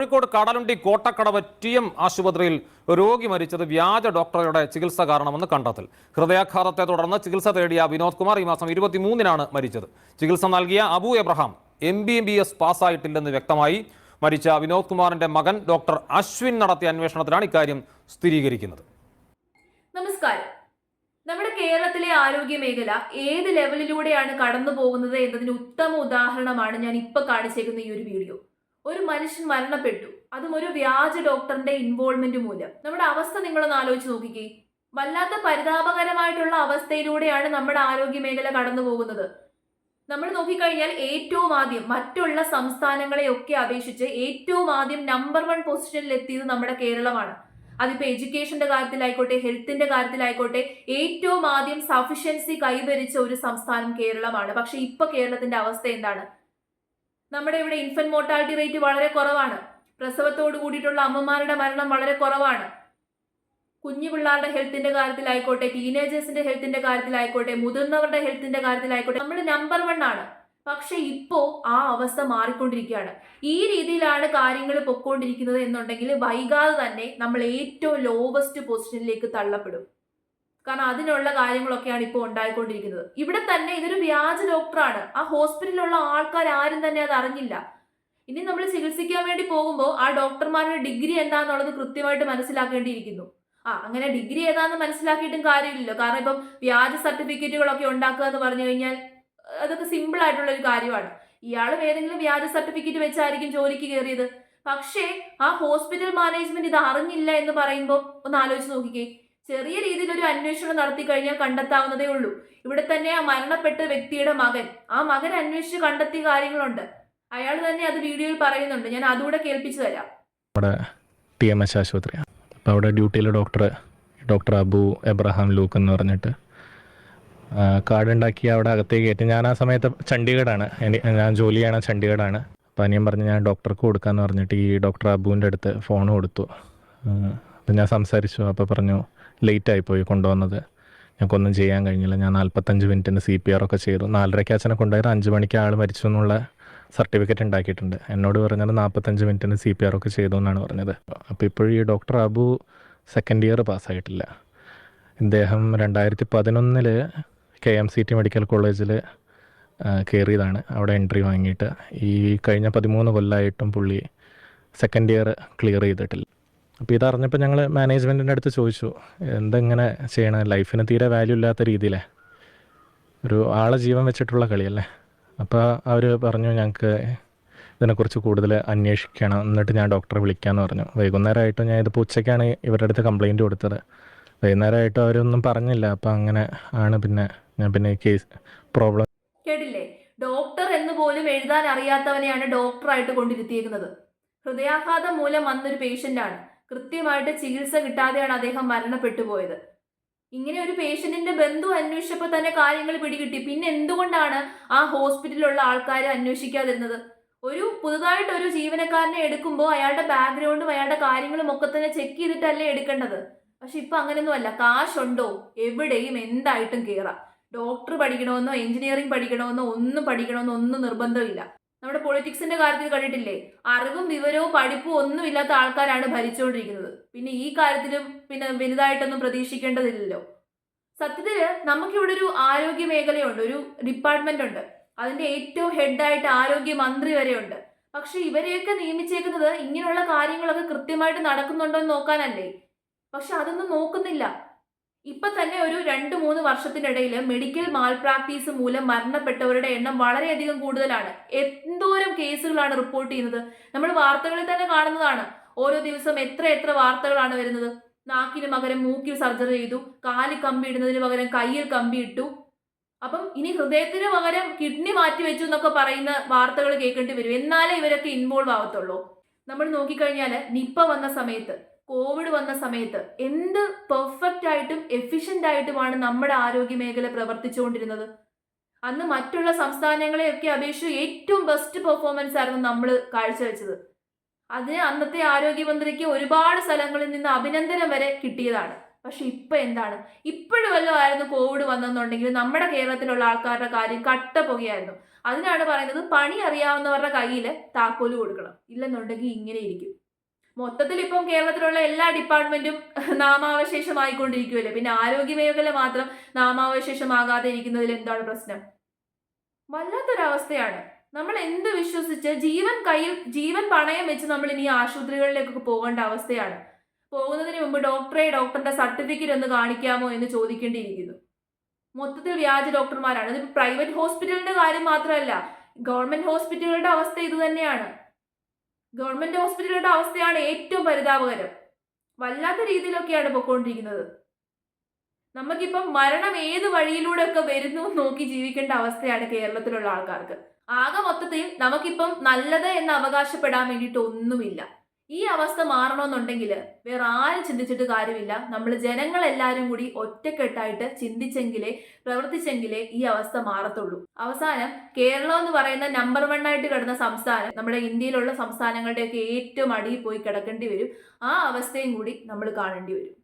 Kozhikode Kadalundi Kottakkadavu T M ആശുപത്രിയിൽ രോഗി മരിച്ചത് വ്യാജ ഡോക്ടറുടെ ചികിത്സ കാരണമെന്ന് കണ്ടെത്തൽ. ഹൃദയാഘാതത്തെ തുടർന്ന് ചികിത്സ തേടിയ വിനോദ് കുമാർ ഈ മാസം ഇരുപത്തിമൂന്നിനാണ് മരിച്ചത്. ചികിത്സ നൽകിയ Abu Abraham M B M B S പാസ്സായിട്ടില്ലെന്ന് വ്യക്തമായി മരിച്ച വിനോദ് കുമാറിന്റെ മകൻ ഡോക്ടർ അശ്വിൻ നടത്തിയ അന്വേഷണത്തിലാണ് ഇക്കാര്യം സ്ഥിരീകരിക്കുന്നത്. നമസ്കാരം. നമ്മുടെ കേരളത്തിലെ ആരോഗ്യ മേഖല ഏത് ലെവലിലൂടെയാണ് കടന്നു പോകുന്നത് എന്നതിന് ഉത്തമ ഉദാഹരണമാണ് ഞാൻ ഇപ്പൊ കാണിച്ചേക്കുന്ന ഈ ഒരു വീഡിയോ. ഒരു മനുഷ്യൻ മരണപ്പെട്ടു. അതും ഒരു വ്യാജ ഡോക്ടറിന്റെ ഇൻവോൾവ്മെന്റ് മൂലം. നമ്മുടെ അവസ്ഥ നിങ്ങളൊന്ന് ആലോചിച്ച് നോക്കിക്കേ. വല്ലാത്ത പരിതാപകരമായിട്ടുള്ള അവസ്ഥയിലൂടെയാണ് നമ്മുടെ ആരോഗ്യ മേഖല കടന്നു പോകുന്നത്. നമ്മൾ നോക്കിക്കഴിഞ്ഞാൽ ഏറ്റവും ആദ്യം മറ്റുള്ള സംസ്ഥാനങ്ങളെയൊക്കെ അപേക്ഷിച്ച് ഏറ്റവും ആദ്യം നമ്പർ വൺ പൊസിഷനിൽ എത്തിയത് നമ്മുടെ കേരളമാണ്. അതിപ്പോ എഡ്യൂക്കേഷന്റെ കാര്യത്തിലായിക്കോട്ടെ ഹെൽത്തിന്റെ കാര്യത്തിലായിക്കോട്ടെ ഏറ്റവും ആദ്യം സഫിഷ്യൻസി കൈവരിച്ച ഒരു സംസ്ഥാനം കേരളമാണ്. പക്ഷെ ഇപ്പൊ കേരളത്തിന്റെ അവസ്ഥ എന്താണ്? നമ്മുടെ ഇവിടെ ഇൻഫന്റ് മോർട്ടാലിറ്റി റേറ്റ് വളരെ കുറവാണ്. പ്രസവത്തോട് കൂടിയിട്ടുള്ള അമ്മമാരുടെ മരണം വളരെ കുറവാണ്. കുഞ്ഞു പിള്ളേരുടെ ഹെൽത്തിന്റെ കാര്യത്തിലായിക്കോട്ടെ ടീനേജേഴ്സിന്റെ ഹെൽത്തിന്റെ കാര്യത്തിലായിക്കോട്ടെ മുതിർന്നവരുടെ ഹെൽത്തിന്റെ കാര്യത്തിലായിക്കോട്ടെ നമ്മൾ നമ്പർ വൺ ആണ്. പക്ഷെ ഇപ്പോ ആ അവസ്ഥ മാറിക്കൊണ്ടിരിക്കുകയാണ്. ഈ രീതിയിലാണ് കാര്യങ്ങൾ പൊക്കോണ്ടിരിക്കുന്നത് എന്നുണ്ടെങ്കിൽ വൈകാതെ തന്നെ നമ്മൾ ഏറ്റവും ലോവസ്റ്റ് പൊസിഷനിലേക്ക് തള്ളപ്പെടും. കാരണം അതിനുള്ള കാര്യങ്ങളൊക്കെയാണ് ഇപ്പോൾ ഉണ്ടായിക്കൊണ്ടിരിക്കുന്നത്. ഇവിടെ തന്നെ ഇതൊരു വ്യാജ ഡോക്ടറാണ്. ആ ഹോസ്പിറ്റലിലുള്ള ആൾക്കാർ ആരും തന്നെ അത് അറിഞ്ഞില്ല. ഇനി നമ്മൾ ചികിത്സിക്കാൻ വേണ്ടി പോകുമ്പോൾ ആ ഡോക്ടർമാരുടെ ഡിഗ്രി എന്താണെന്നുള്ളത് കൃത്യമായിട്ട് മനസ്സിലാക്കേണ്ടിയിരിക്കുന്നു. ആ അങ്ങനെ ഡിഗ്രി ഏതാന്ന് മനസ്സിലാക്കിയിട്ടും കാര്യമില്ലല്ലോ. കാരണം ഇപ്പം വ്യാജ സർട്ടിഫിക്കറ്റുകളൊക്കെ ഉണ്ടാക്കുക എന്ന് പറഞ്ഞു കഴിഞ്ഞാൽ അതൊക്കെ സിമ്പിൾ ആയിട്ടുള്ള ഒരു കാര്യമാണ്. ഇയാളും ഏതെങ്കിലും വ്യാജ സർട്ടിഫിക്കറ്റ് വെച്ചായിരിക്കും ജോലിക്ക് കയറിയത്. പക്ഷേ ആ ഹോസ്പിറ്റൽ മാനേജ്മെന്റ് ഇത് അറിഞ്ഞില്ല എന്ന് പറയുമ്പോൾ ഒന്ന് ആലോചിച്ച് നോക്കിക്കേ. ചെറിയ രീതിയിൽ ഒരു അന്വേഷണം നടത്തി കഴിഞ്ഞാൽ കണ്ടെത്താവുന്നതേ ഉള്ളൂ. ഇവിടെ തന്നെ ആ മരണപ്പെട്ട വ്യക്തിയുടെ മകൻ. ആ മകൻ അന്വേഷിച്ച് കണ്ടെത്തിയ കാര്യങ്ങളുണ്ട്. അയാൾ തന്നെ അത് വീഡിയോയിൽ പറയുന്നുണ്ട്. ഞാൻ അതുകൂടെ കേൾപ്പിച്ചു തരാം. നമ്മുടെ ടി എം എസ് ആശുപത്രിയാണ്. അപ്പോൾ അവിടെ ഡ്യൂട്ടിയിലെ doctor doctor Abu Abraham Luke എന്ന് പറഞ്ഞിട്ട് ആ, കാർഡ് ഉണ്ടാക്കി അവിടെ അകത്തേക്ക് കയറ്റി. ഞാൻ ആ സമയത്ത് ചണ്ഡീഗഡാണ്. ഞാൻ ജോലി ചെയ്യണ ചണ്ഡീഗഡാണ്. അപ്പോൾ അനിയൻ പറഞ്ഞ് ഞാൻ ഡോക്ടർക്ക് കൊടുക്കാമെന്ന് പറഞ്ഞിട്ട് ഈ ഡോക്ടർ അബുവിന്റെ അടുത്ത് ഫോൺ കൊടുത്തു. അപ്പം ഞാൻ സംസാരിച്ചു. അപ്പോൾ പറഞ്ഞു ലേറ്റ് പോയി കൊണ്ടുവന്നത്. ഞങ്ങൾക്കൊന്നും ചെയ്യാൻ കഴിഞ്ഞില്ല. ഞാൻ നാൽപ്പത്തഞ്ച് മിനിറ്റിന് സി പി ആർ ഒക്കെ ചെയ്തു. നാലരയ്ക്ക് അച്ഛനെ കൊണ്ടുപോയത് അഞ്ച് മണിക്ക് ആൾ മരിച്ചു എന്നുള്ള സർട്ടിഫിക്കറ്റ് ഉണ്ടാക്കിയിട്ടുണ്ട്. എന്നോട് പറഞ്ഞത് നാൽപ്പത്തഞ്ച് മിനിറ്റിന് സി പി ആർ ഒക്കെ ചെയ്തു എന്നാണ് പറഞ്ഞത്. അപ്പോൾ ഇപ്പോഴും ഈ ഡോക്ടർ അബു സെക്കൻഡ് ഇയർ പാസ്സായിട്ടില്ല ഇദ്ദേഹം രണ്ടായിരത്തി പതിനൊന്നിൽ K M C T medical കോളേജിൽ കയറിയതാണ് അവിടെ എൻട്രി വാങ്ങിയിട്ട്. ഈ കഴിഞ്ഞ പതിമൂന്ന് കൊല്ലമായിട്ടും പുള്ളി സെക്കൻഡ് ഇയർ ക്ലിയർ ചെയ്തിട്ടില്ല. അപ്പോൾ ഇതറിഞ്ഞപ്പോൾ ഞങ്ങൾ മാനേജ്മെന്റിന്റെ അടുത്ത് ചോദിച്ചു എന്തെങ്ങനെ ചെയ്യണം? ലൈഫിന് തീരെ വാല്യൂ ഇല്ലാത്ത രീതിയിലേ. ഒരു ആളെ ജീവൻ വെച്ചിട്ടുള്ള കളിയല്ലേ? അപ്പോൾ അവർ പറഞ്ഞു ഞങ്ങൾക്ക് ഇതിനെക്കുറിച്ച് കൂടുതൽ അന്വേഷിക്കണം. എന്നിട്ട് ഞാൻ ഡോക്ടറെ വിളിക്കാമെന്ന് പറഞ്ഞു. വൈകുന്നേരമായിട്ട് ഞാൻ ഇതിപ്പോൾ ഉച്ചയ്ക്കാണ് ഇവരുടെ അടുത്ത് കംപ്ലയിന്റ് കൊടുത്തത്. വൈകുന്നേരമായിട്ട് അവരൊന്നും പറഞ്ഞില്ല. അപ്പോൾ അങ്ങനെ ആണ് പിന്നെ ഞാൻ പിന്നെ കേസ് പ്രോബ്ലം കേട്ടില്ലേ? ഡോക്ടർ എന്ന് പോലും എഴുതാൻ അറിയാത്തവനെയാണ് ഡോക്ടറായിട്ട് കൊണ്ടിരുത്തിയിരുന്നത് ഹൃദയാഘാതം മൂലം വന്നൊരു ആണ്. കൃത്യമായിട്ട് ചികിത്സ കിട്ടാതെയാണ് അദ്ദേഹം മരണപ്പെട്ടു പോയത് ഇങ്ങനെ ഒരു പേഷ്യന്റിന്റെ ബന്ധു അന്വേഷിച്ചപ്പോൾ തന്നെ കാര്യങ്ങൾ പിടികിട്ടി. പിന്നെ എന്തുകൊണ്ടാണ് ആ ഹോസ്പിറ്റലിലുള്ള ആൾക്കാർ അന്വേഷിക്കാതിരുന്നത്? ഒരു പുതുതായിട്ട് ഒരു ജീവനക്കാരനെ എടുക്കുമ്പോൾ അയാളുടെ ബാക്ക്ഗ്രൗണ്ടും അയാളുടെ കാര്യങ്ങളും ഒക്കെ തന്നെ ചെക്ക് ചെയ്തിട്ടല്ലേ എടുക്കേണ്ടത്? പക്ഷെ ഇപ്പൊ അങ്ങനെയൊന്നുമല്ല. കാശുണ്ടോ? എവിടെയും എന്തായിട്ടും കയറാം ഡോക്ടർ പഠിക്കണമെന്നോ എഞ്ചിനീയറിംഗ് പഠിക്കണമെന്നോ ഒന്നും പഠിക്കണമെന്നോ ഒന്നും നിർബന്ധമില്ല. നമ്മുടെ പൊളിറ്റിക്സിന്റെ കാര്യത്തിൽ കണ്ടിട്ടില്ലേ? അറിവും വിവരവും പഠിപ്പും ഒന്നും ഇല്ലാത്ത ആൾക്കാരാണ് ഭരിച്ചുകൊണ്ടിരിക്കുന്നത്. പിന്നെ ഈ കാര്യത്തിലും പിന്നെ വലുതായിട്ടൊന്നും പ്രതീക്ഷിക്കേണ്ടതില്ലല്ലോ. സത്യത്തിൽ നമുക്കിവിടെ ഒരു ആരോഗ്യ മേഖലയുണ്ട് ഒരു ഡിപ്പാർട്ട്മെന്റ് ഉണ്ട്. അതിന്റെ ഏറ്റവും ഹെഡായിട്ട് ആരോഗ്യ മന്ത്രി വരെയുണ്ട്. പക്ഷെ ഇവരെയൊക്കെ നിയമിച്ചേക്കുന്നത് ഇങ്ങനെയുള്ള കാര്യങ്ങളൊക്കെ കൃത്യമായിട്ട് നടക്കുന്നുണ്ടോ എന്ന് നോക്കാനല്ലേ. പക്ഷെ അതൊന്നും നോക്കുന്നില്ല. ഇപ്പൊ തന്നെ ഒരു രണ്ട് മൂന്ന് വർഷത്തിനിടയിൽ മെഡിക്കൽ മാൽ പ്രാക്ടീസ് മൂലം മരണപ്പെട്ടവരുടെ എണ്ണം വളരെയധികം കൂടുതലാണ്. എന്തോരം കേസുകളാണ് റിപ്പോർട്ട് ചെയ്യുന്നത്. നമ്മൾ വാർത്തകളിൽ തന്നെ കാണുന്നതാണ്. ഓരോ ദിവസം എത്ര എത്ര വാർത്തകളാണ് വരുന്നത്. നാക്കിന് പകരം മൂക്കിൽ സർജറി ചെയ്തു കാലിൽ കമ്പി ഇടുന്നതിന് പകരം കയ്യിൽ കമ്പി ഇട്ടു. അപ്പം ഇനി ഹൃദയത്തിന് പകരം കിഡ്നി മാറ്റി വെച്ചു എന്നൊക്കെ പറയുന്ന വാർത്തകൾ കേൾക്കേണ്ടി വരും. എന്നാലേ ഇവരൊക്കെ ഇൻവോൾവ് ആവത്തുള്ളൂ. നമ്മൾ നോക്കിക്കഴിഞ്ഞാൽ നിപ്പ വന്ന സമയത്ത് കോവിഡ് വന്ന സമയത്ത് എന്ത് പെർഫെക്റ്റ് ആയിട്ടും എഫിഷ്യന്റ് ആയിട്ടുമാണ് നമ്മുടെ ആരോഗ്യ മേഖല പ്രവർത്തിച്ചുകൊണ്ടിരുന്നത്. അന്ന് മറ്റുള്ള സംസ്ഥാനങ്ങളെയൊക്കെ അപേക്ഷിച്ച് ഏറ്റവും ബെസ്റ്റ് പെർഫോമൻസ് ആയിരുന്നു നമ്മൾ കാഴ്ചവെച്ചത്. അതിന് അന്നത്തെ ആരോഗ്യമന്ത്രിക്ക് ഒരുപാട് സ്ഥലങ്ങളിൽ നിന്ന് അഭിനന്ദനം വരെ കിട്ടിയതാണ്. പക്ഷെ ഇപ്പൊ എന്താണ്? ഇപ്പോഴും വല്ലതും ആയിരുന്നു കോവിഡ് വന്നെന്നുണ്ടെങ്കിൽ നമ്മുടെ കേരളത്തിലുള്ള ആൾക്കാരുടെ കാര്യം കട്ട പുകയായിരുന്നു അതിനാണ് പറയുന്നത് പണി അറിയാവുന്നവരുടെ കയ്യിൽ താക്കോൽ കൊടുക്കണം. ഇല്ലെന്നുണ്ടെങ്കിൽ ഇങ്ങനെ ഇരിക്കും. മൊത്തത്തിൽ ഇപ്പം കേരളത്തിലുള്ള എല്ലാ ഡിപ്പാർട്ട്മെന്റും നാമാവശേഷമായിക്കൊണ്ടിരിക്കുമല്ലേ പിന്നെ ആരോഗ്യ മേഖല മാത്രം നാമാവശേഷമാകാതെ ഇരിക്കുന്നതിൽ എന്താണ് പ്രശ്നം? വല്ലാത്തൊരവസ്ഥയാണ്. നമ്മൾ എന്ത് വിശ്വസിച്ച് ജീവൻ കയ്യിൽ ജീവൻ പണയം വെച്ച് നമ്മൾ ഇനി ആശുപത്രികളിലേക്കൊക്കെ പോകേണ്ട അവസ്ഥയാണ്. പോകുന്നതിന് മുമ്പ് ഡോക്ടറെ ഡോക്ടറിന്റെ സർട്ടിഫിക്കറ്റ് ഒന്ന് കാണിക്കാമോ എന്ന് ചോദിക്കേണ്ടിയിരിക്കുന്നു. മൊത്തത്തിൽ വ്യാജ ഡോക്ടർമാരാണ്. ഇത് പ്രൈവറ്റ് ഹോസ്പിറ്റലിന്റെ കാര്യം മാത്രമല്ല ഗവൺമെന്റ് ഹോസ്പിറ്റലുകളുടെ അവസ്ഥ ഇത് തന്നെയാണ്. ഗവൺമെന്റ് ഹോസ്പിറ്റലുകളുടെ അവസ്ഥയാണ് ഏറ്റവും പരിതാപകരം. വല്ലാത്ത രീതിയിലൊക്കെയാണ് പൊക്കോണ്ടിരിക്കുന്നത്. നമുക്കിപ്പം മരണം ഏത് വഴിയിലൂടെ ഒക്കെ വരുന്നു നോക്കി ജീവിക്കേണ്ട അവസ്ഥയാണ് കേരളത്തിലുള്ള ആൾക്കാർക്ക്. ആകെ മൊത്തത്തിൽ നമുക്കിപ്പം നല്ലത് എന്ന് അവകാശപ്പെടാൻ വേണ്ടിയിട്ട് ഒന്നുമില്ല. ഈ അവസ്ഥ മാറണമെന്നുണ്ടെങ്കിൽ വേറെ ആരും ചിന്തിച്ചിട്ട് കാര്യമില്ല. നമ്മൾ ജനങ്ങളെല്ലാവരും കൂടി ഒറ്റക്കെട്ടായിട്ട് ചിന്തിച്ചെങ്കിലേ പ്രവർത്തിച്ചെങ്കിലേ ഈ അവസ്ഥ മാറത്തുള്ളൂ. അവസാനം കേരളം എന്ന് പറയുന്ന നമ്പർ വൺ ആയിട്ട് കിടന്ന സംസ്ഥാനം നമ്മുടെ ഇന്ത്യയിലുള്ള സംസ്ഥാനങ്ങളുടെയൊക്കെ ഏറ്റവും അടിയിൽ പോയി കിടക്കേണ്ടി വരും. ആ അവസ്ഥയും കൂടി നമ്മൾ കാണേണ്ടി വരും.